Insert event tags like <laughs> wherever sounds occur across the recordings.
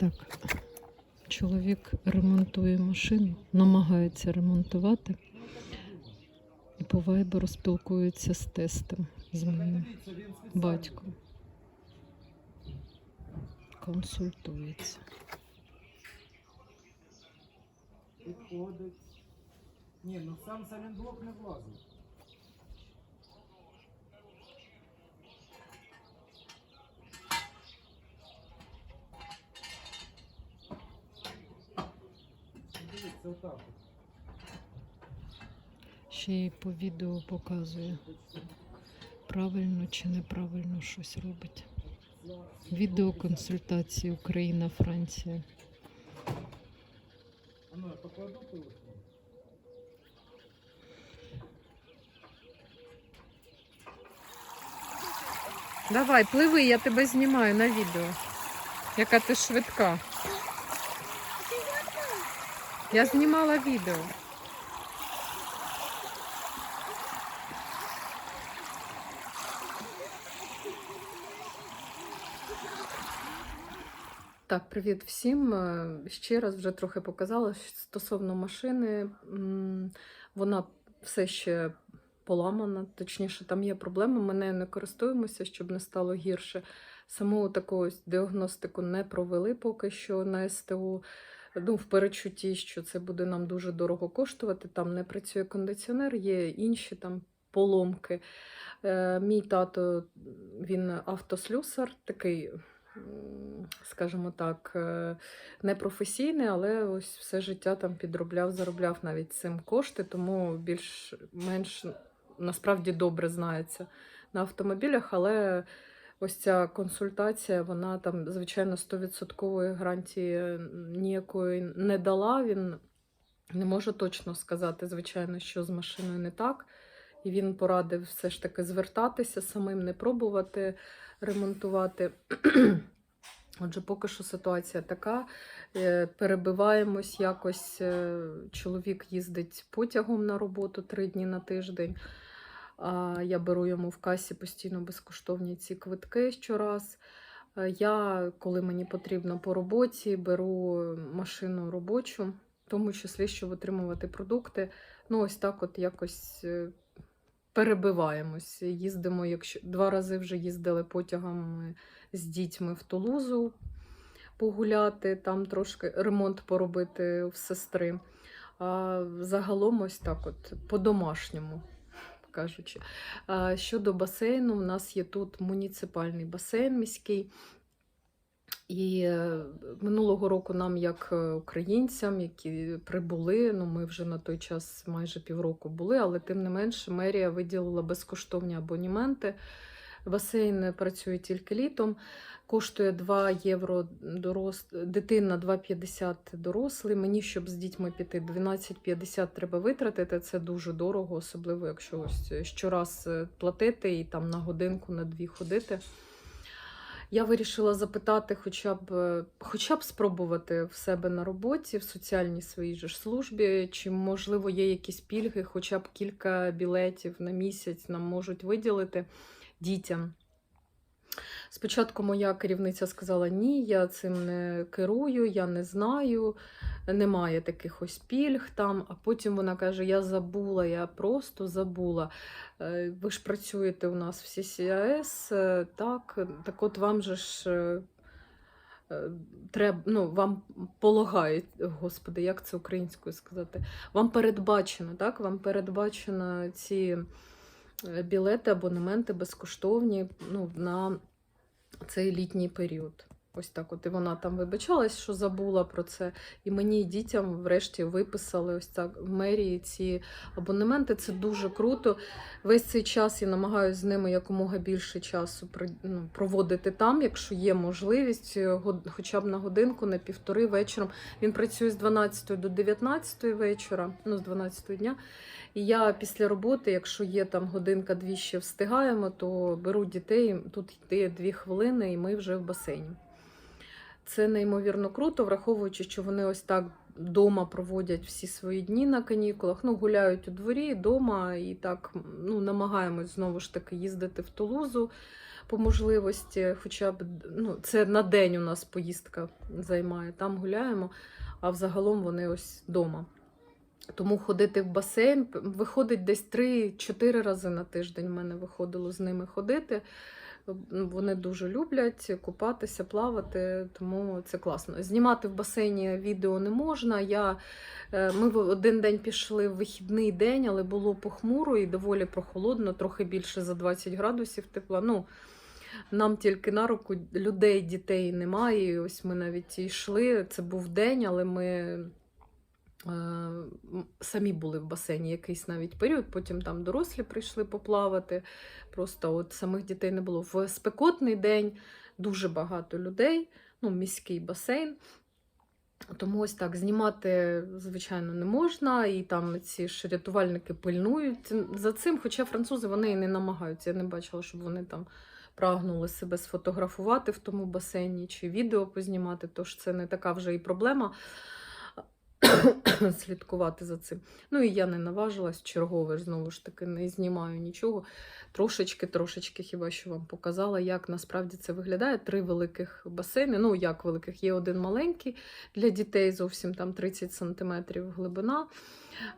Так, чоловік ремонтує машину, намагається ремонтувати і по вайберу спілкується з тестом з моїм батьком. Консультується. Ні, ну сам салінблок не влазить. Ще й по відео показує, правильно чи неправильно щось робить. Відеоконсультації Україна-Франція. А ну, я покладу телефон. Давай, пливи, я тебе знімаю на відео. Яка ти швидка. Я знімала відео. Так, привіт всім. Е, Ще раз вже трохи показала стосовно машини. Вона все ще поламана, точніше, там є проблема. Ми нею не користуємося, щоб не стало гірше. Саму таку діагностику не провели поки що на СТО. Ну, в перечутті, що це буде нам дуже дорого коштувати. Там не працює кондиціонер, є інші там поломки. Е, мій тато, він автослюсар, такий, скажімо так, е, непрофесійний, але ось все життя там підробляв, заробляв навіть цим кошти, тому більш-менш насправді добре знається на автомобілях, але ось ця консультація, вона там, звичайно, 100% гарантії ніякої не дала. Він не може точно сказати, звичайно, що з машиною не так. І він порадив все ж таки звертатися самим, не пробувати ремонтувати. <clears throat> Отже, поки що ситуація така. Е, Перебиваємось якось. е, Чоловік їздить потягом на роботу три дні на тиждень. Я беру йому в касі постійно безкоштовні ці квитки щораз. Е, Я, коли мені потрібно по роботі, беру машину робочу, в тому числі, щоб отримувати продукти. Ну, ось так от якось е, перебиваємось. Їздимо, якщо два рази вже їздили потягом з дітьми в Тулузу погуляти, там трошки ремонт поробити в сестри. А загалом ось так, от по-домашньому. Кажучи, щодо басейну, у нас є тут муніципальний басейн міський. І е, минулого року нам, як е, українцям, які прибули, ну ми вже на той час майже півроку були, але тим не менше мерія виділила безкоштовні абонементи. Басейн працює тільки літом, коштує 2 євро дорос... дитина 2,50 дорослий. Мені, щоб з дітьми піти, 12,50 треба витратити. Це дуже дорого, особливо якщо ось щораз е, платити і там на годинку, на дві ходити. Я вирішила запитати, хоча б, е, хоча б спробувати в себе на роботі, в соціальній своїй же службі, чи можливо є якісь пільги, хоча б кілька білетів на місяць нам можуть виділити дітям. Спочатку моя керівниця сказала: ні, я цим не керую, я не знаю, немає таких ось пільг там. А потім вона каже: Я забула, я просто забула. Е, Ви ж працюєте у нас в СІС, е, так, так от вам же ж. е, Треба, ну, вам полагають, господи, як це українською сказати? Вам передбачено, так? Вам передбачено ці білети, абонементи безкоштовні ну, на цей літній період. Ось так от. І вона там вибачалась, що забула про це. І мені і дітям врешті виписали ось так в мерії ці абонементи. Це дуже круто. Весь цей час я намагаюся з ними якомога більше часу ну, проводити там, якщо є можливість, е, хоча б на годинку, на півтори вечором. Він працює з 12 до 19 вечора, ну з 12 дня. І я після роботи, якщо є там годинка-дві ще встигаємо, то беру дітей, тут йде дві хвилини, і ми вже в басейні. Це неймовірно круто, враховуючи, що вони ось так вдома проводять всі свої дні на канікулах. Ну, гуляють у дворі, вдома, і так ну, намагаємось знову ж таки їздити в Тулузу. по можливості, хоча б ну, це на день у нас поїздка займає. Там гуляємо, а взагалом вони ось вдома. Тому ходити в басейн виходить десь 3-4 рази на тиждень. в мене виходило з ними ходити. Вони дуже люблять купатися, плавати, тому це класно. Знімати в басейні відео не можна. Я, е, ми один день пішли в вихідний день, але було похмуро і доволі прохолодно, трохи більше за 20 градусів тепла. Ну, нам тільки на руку людей, дітей немає. І ось ми навіть йшли. Це був день, але ми самі були в басейні якийсь навіть період. Потім там дорослі прийшли поплавати. Просто от самих дітей не було. В спекотний день дуже багато людей, ну, міський басейн. Тому ось так знімати, звичайно, не можна, і там ці ж рятувальники пильнують за цим. Хоча французи вони і не намагаються. Я не бачила, щоб вони там прагнули себе сфотографувати в тому басейні чи відео познімати, тож це не така вже і проблема <coughs> слідкувати за цим. Ну і я не наважилась чергове знову ж таки не знімаю нічого. Трошечки, трошечки хіба що вам показала, як насправді це виглядає. Три великих басейни. Ну, як великих, є один маленький для дітей, зовсім там 30 сантиметрів глибина.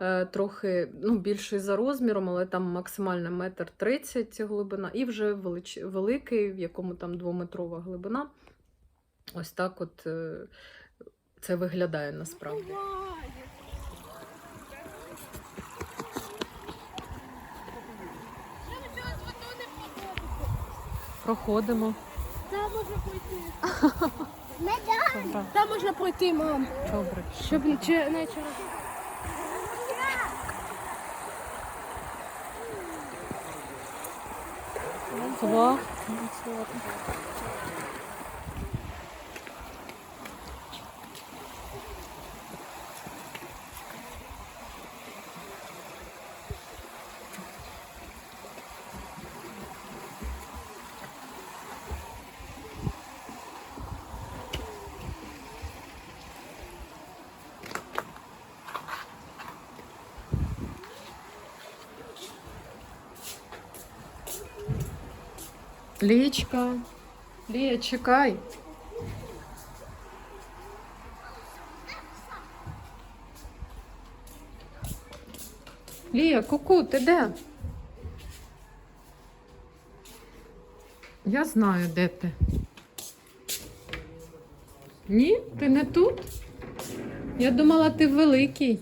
Е, Трохи ну, більший за розміром, але там максимальна метр 30 глибина, і вже велич... великий, в якому там двометрова глибина. Ось так от е, це виглядає насправді. Проходимо. Там можна пройти. <laughs> Там можна пройти, мам. Добре. Щоб не не через. Два. Лічка. Лія, чекай. Лія, куку, ти де? Я знаю, де ти. Ні, ти не тут? Я думала, ти великий.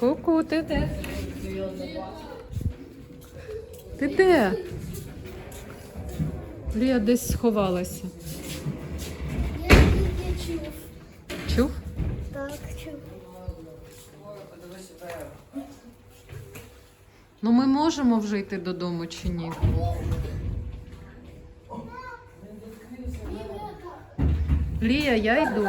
Ку-ку, ти де? Ти де? Лія десь сховалася. Я тільки чув. Чув? Так, чув. Ну ми можемо вже йти додому чи ні? Лія, я йду.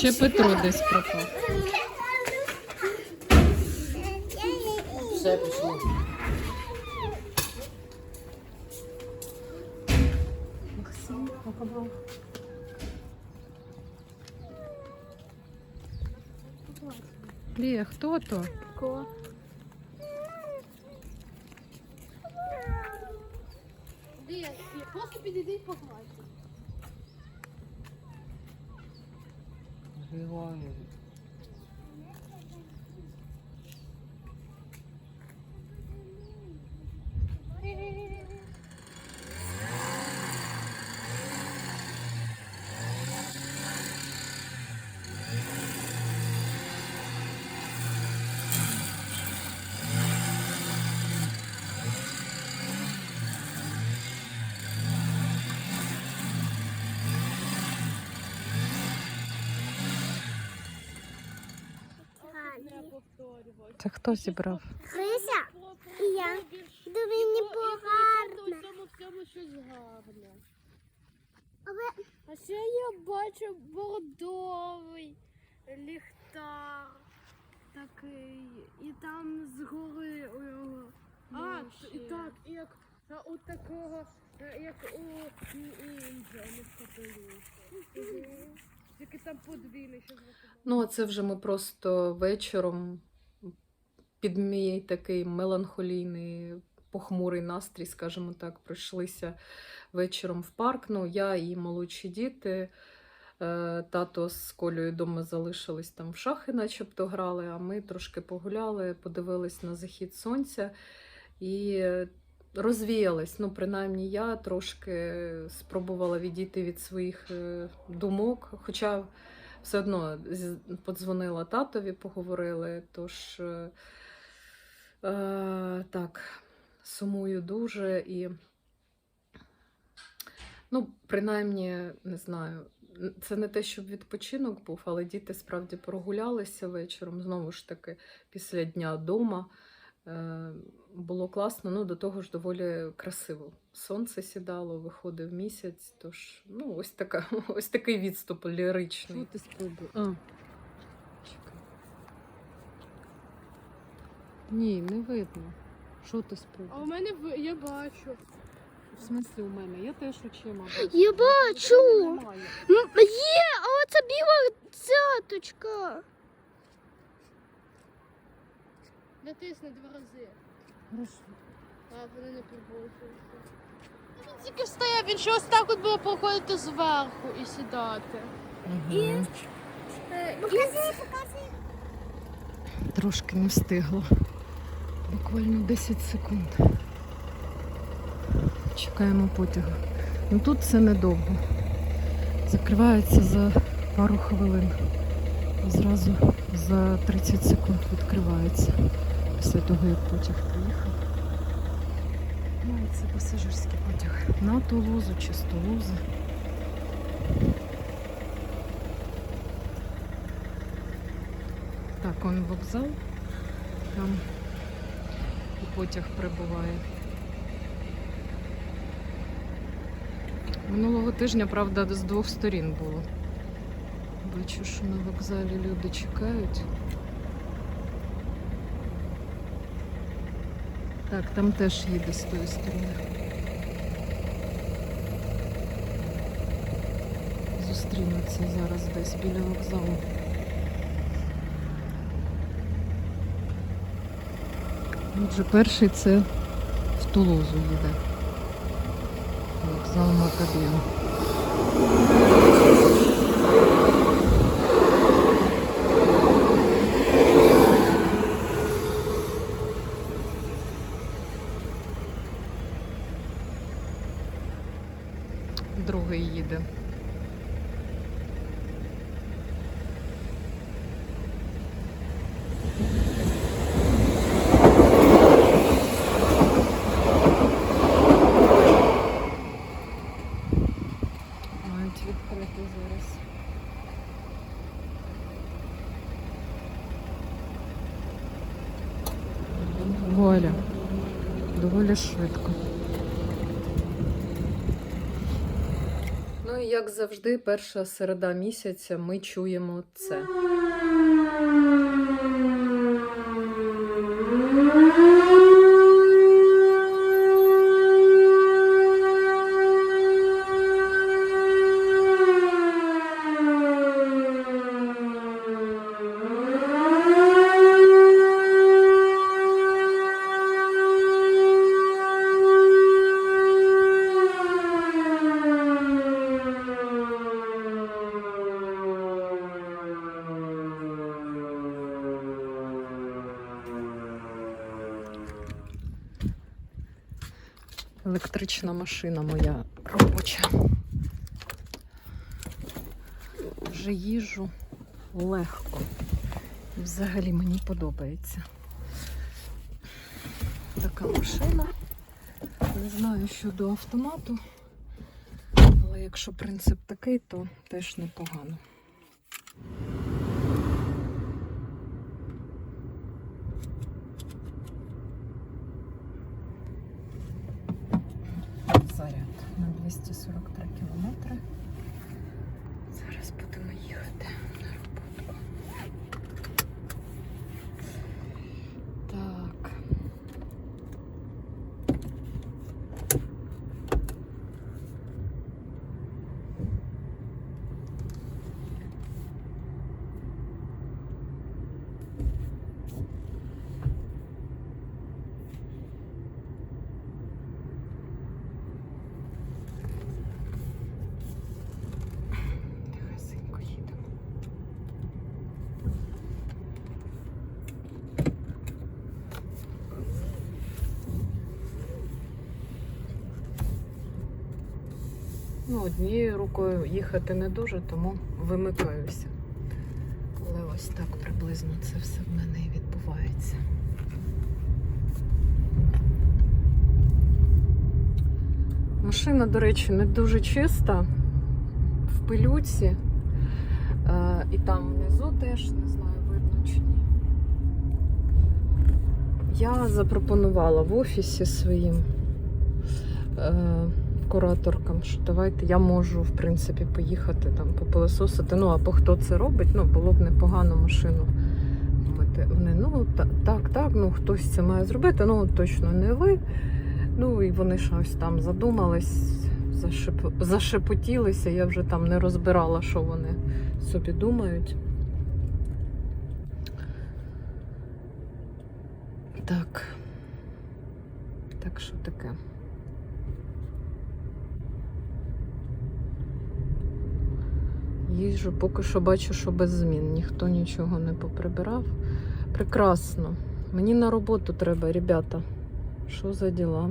Ще Петро десь пропав. Все пішло. Максим, покабав. Лія, хто то? Ко. Де? Просто підійди і погладь. Григорій. Це хто зібрав? Хрися і я. До мені погарне. цьому всьому щось гарне. Але А ще я бачу бордовий ліхтар такий. І там згори у його. А, Ну, і так, і як у такого, е, як у індзя, не. Тільки там подвійний, зробити. Ну, а це вже ми просто вечором під мій такий меланхолійний, похмурий настрій, скажімо так, пройшлися вечором в парк. Ну, я і молодші діти. Е, Тато з Колею вдома залишились там в шахи, начебто грали, а ми трошки погуляли, подивились на захід сонця і розвіялись. Ну, принаймні, я трошки спробувала відійти від своїх е, думок, хоча все одно подзвонила татові, поговорили. Тож е, так, сумую дуже і, ну, принаймні, не знаю. Це не те, щоб відпочинок був, але діти справді прогулялися вечором. Знову ж таки, після дня вдома. Е, Було класно, ну до того ж доволі красиво. Сонце сідало, виходив місяць. Тож, ну, ось така, <laughs> ось такий відступ ліричний. Що ти спробуй? А. Чекай. Ні, не видно. Що ти А у мене в- я бачу. В смислі у мене? Я теж очима бачу. Я бачу. Немає. М, Є, а оце біла цяточка. Натисни два рази. Хорошо. А вони не. Він тільки стояв, він ще ось так от було проходити зверху і сідати. Показуй, показуй. Трошки не встигла. Буквально 10 секунд. Чекаємо потягу. Ну тут це недовго. Закривається за пару хвилин. Зразу за 30 секунд відкривається. Після того, як потяг приїхав. Ну, це пасажирський потяг. На Тулузу чи з Тулузи. Так, он вокзал. Там потяг прибуває. Минулого тижня, правда, з двох сторін було. Бачу, що на вокзалі люди чекають. Так, там теж їде з тої сторони. Зустрінуться зараз десь біля вокзалу. Отже, перший це в Тулузу їде. Вокзал Макабіо. Другий їде. Мають відкрити зараз. Вуаля. Доволі швидко. Ну і як завжди, перша середа місяця ми чуємо це. Електрична машина моя робоча. Вже їжу легко. І Взагалі мені подобається. Така машина. Не знаю щодо автомату, але якщо принцип такий, то теж непогано. Заряд на 243 кілометри. Зараз будемо їхати на роботу. Так. Ну, однією рукою їхати не дуже, тому вимикаюся. Але ось так приблизно це все в мене і відбувається. Машина, до речі, не дуже чиста, в пилюці. Е, і там внизу теж не знаю, видно чи ні. Я запропонувала в офісі своїм е, кураторкам, що давайте я можу, в принципі, поїхати там попилососити. Ну, або хто це робить, ну, було б непогано машину мити. Вони, ну, так, так, ну хтось це має зробити, ну точно не ви. Ну і вони щось там задумались, зашеп... зашепотілися. Я вже там не розбирала, що вони собі думають. Так. Так що таке? Їжджу, поки що бачу, що без змін. Ніхто нічого не поприбирав. Прекрасно. Мені на роботу треба, ребята. Що за діла?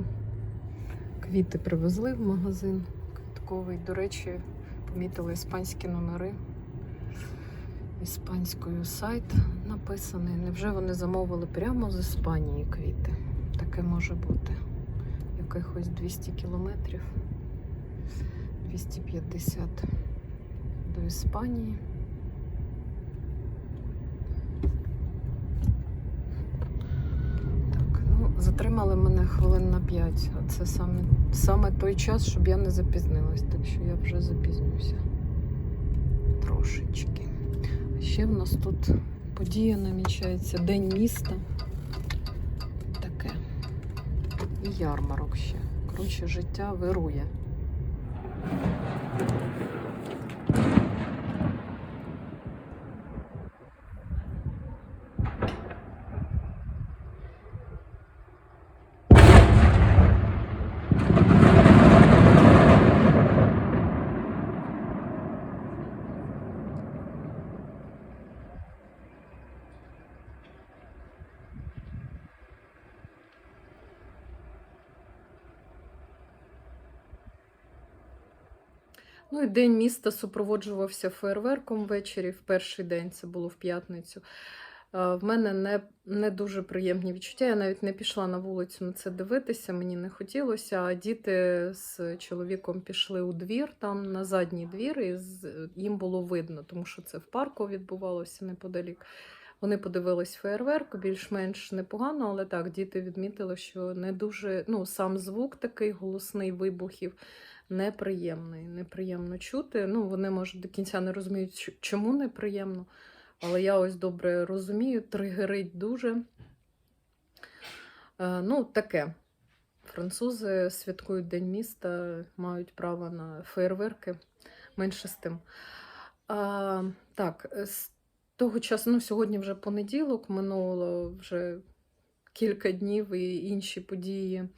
Квіти привезли в магазин квітковий. До речі, помітили іспанські номери. Іспанською сайт написаний. Невже вони замовили прямо з Іспанії квіти? Таке може бути. Якихось 200 кілометрів. 250 до Іспанії. Так, ну, затримали мене хвилин на 5. А це саме, саме той час, щоб я не запізнилась, так що я вже запізнюся. Трошечки. Ще в нас тут подія намічається День міста. Таке. І ярмарок ще. Коротше, життя вирує. Ну і день міста супроводжувався фейерверком ввечері. В перший день це було в п'ятницю. Е, В мене не, не дуже приємні відчуття. Я навіть не пішла на вулицю на це дивитися, мені не хотілося. А діти з чоловіком пішли у двір, там на задній двір, і їм було видно, тому що це в парку відбувалося неподалік. Вони подивились фейерверк, більш-менш непогано, але так, діти відмітили, що не дуже ну, сам звук такий голосний вибухів неприємний. Неприємно чути. Ну, вони, може, до кінця не розуміють, чому неприємно. Але я ось добре розумію, тригерить дуже. Е, ну, таке. Французи святкують День міста, мають право на фейерверки. Менше з тим. А, так, з того часу, ну, сьогодні вже понеділок, минуло вже кілька днів і інші події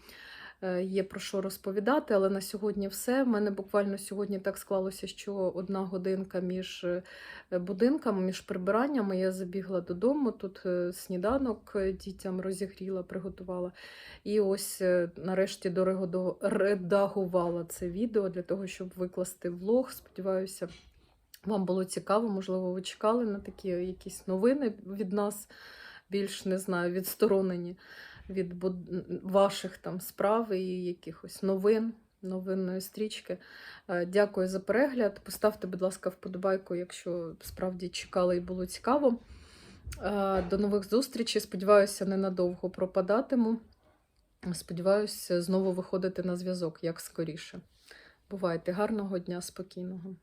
є про що розповідати, але на сьогодні все. В мене буквально сьогодні так склалося, що одна годинка між е, будинками, між прибираннями. Я забігла додому, тут е, сніданок е, дітям розігріла, приготувала. І ось е, нарешті дорего редагувала це відео для того, щоб викласти влог. Сподіваюся, вам було цікаво, можливо, ви чекали на такі якісь новини від нас, більш не знаю, відсторонені від ваших там справ і якихось новин, новинної стрічки. Е, Дякую за перегляд. Поставте, будь ласка, вподобайку, якщо справді чекали і було цікаво. Е, До нових зустрічей. Сподіваюся, ненадовго пропадатиму. Сподіваюся, знову виходити на зв'язок як скоріше. Бувайте, гарного дня, спокійного.